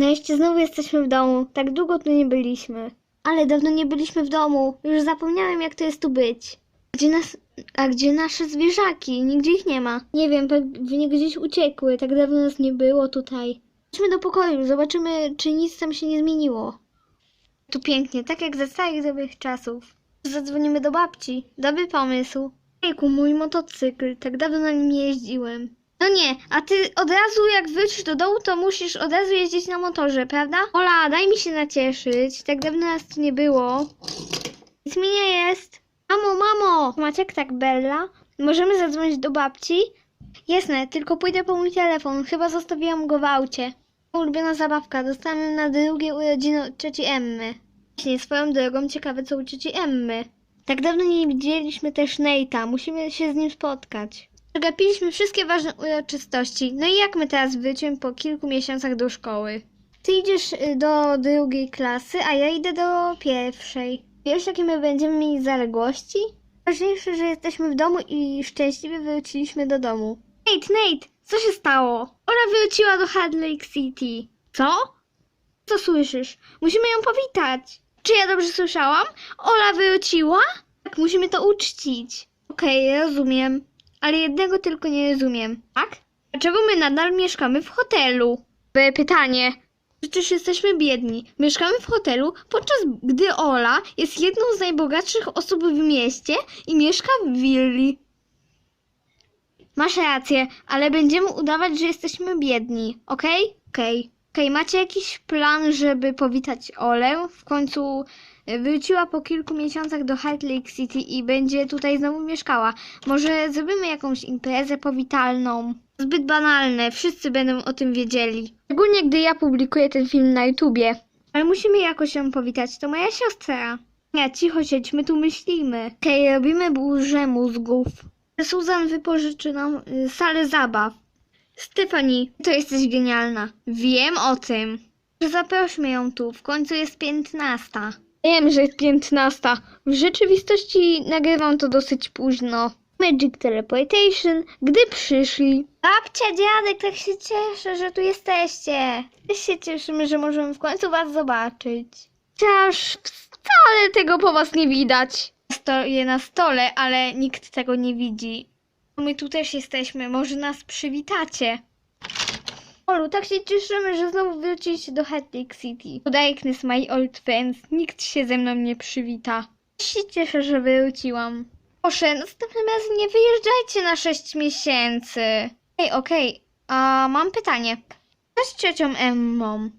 Nareszcie znowu jesteśmy w domu. Tak długo tu nie byliśmy. Ale dawno nie byliśmy w domu. Już zapomniałem, jak to jest tu być. Gdzie nas... A gdzie nasze zwierzaki? Nigdzie ich nie ma. Nie wiem, pewnie gdzieś uciekły. Tak dawno nas nie było tutaj. Chodźmy do pokoju, zobaczymy, czy nic tam się nie zmieniło. Tu pięknie, tak jak za starych dobrych czasów. Zadzwonimy do babci. Dobry pomysł. Jejku, mój motocykl. Tak dawno na nim nie jeździłem. No nie, a ty od razu jak wrócisz do domu, to musisz od razu jeździć na motorze, prawda? Ola, daj mi się nacieszyć. Tak dawno nas tu nie było. Nic mi nie jest. Mamo, mamo! Maciek, tak Bella? Możemy zadzwonić do babci? Jasne, tylko pójdę po mój telefon. Chyba zostawiłam go w aucie. Ulubiona zabawka. Dostałem na drugie urodziny od cioci Emmy. Właśnie, swoją drogą ciekawe co u cioci Emmy. Tak dawno nie widzieliśmy też Nate'a. Musimy się z nim spotkać. Przegapiliśmy wszystkie ważne uroczystości. No i jak my teraz wrócimy po kilku miesiącach do szkoły? Ty idziesz y, do drugiej klasy, a ja idę do pierwszej. Wiesz, jakie my będziemy mieli zaległości? Ważniejsze, że jesteśmy w domu i szczęśliwie wróciliśmy do domu. Nate, Nate, co się stało? Ola wróciła do Hard Lake City. Co? Co słyszysz? Musimy ją powitać. Czy ja dobrze słyszałam? Ola wróciła? Tak, musimy to uczcić. Okej, rozumiem. Ale jednego tylko nie rozumiem. Tak? Dlaczego my nadal mieszkamy w hotelu? By pytanie. Przecież jesteśmy biedni. Mieszkamy w hotelu, podczas gdy Ola jest jedną z najbogatszych osób w mieście i mieszka w willi. Masz rację, ale będziemy udawać, że jesteśmy biedni, okej? Okej. Okej, macie jakiś plan, żeby powitać Olę? W końcu e, wróciła po kilku miesiącach do Hard Lake City i będzie tutaj znowu mieszkała. Może zrobimy jakąś imprezę powitalną? Zbyt banalne, wszyscy będą o tym wiedzieli. Szczególnie gdy ja publikuję ten film na YouTubie. Ale musimy jakoś ją powitać, to moja siostra. Nie, cicho siedź, my tu myślimy. Okej, robimy burzę mózgów. Susan wypożyczy nam y, salę zabaw. Stefani, to jesteś genialna. Wiem o tym. Zaprośmy ją tu, w końcu jest piętnasta. Wiem, że jest piętnasta. W rzeczywistości nagrywam to dosyć późno. Magic Teleportation, gdy przyszli. Babcia, dziadek, tak się cieszę, że tu jesteście. Też się cieszymy, że możemy w końcu was zobaczyć. Chociaż wcale tego po was nie widać. Stoję na stole, ale nikt tego nie widzi. My tu też jesteśmy, może nas przywitacie. Olu, tak się cieszymy, że znowu wróciliście do Hat Lake City. Darkness, my old friends. Nikt się ze mną nie przywita. Się cieszę, że wróciłam. Proszę, następnym razem nie wyjeżdżajcie na 6 miesięcy. Ej, okej, a mam pytanie. Co z ciocią Emmą?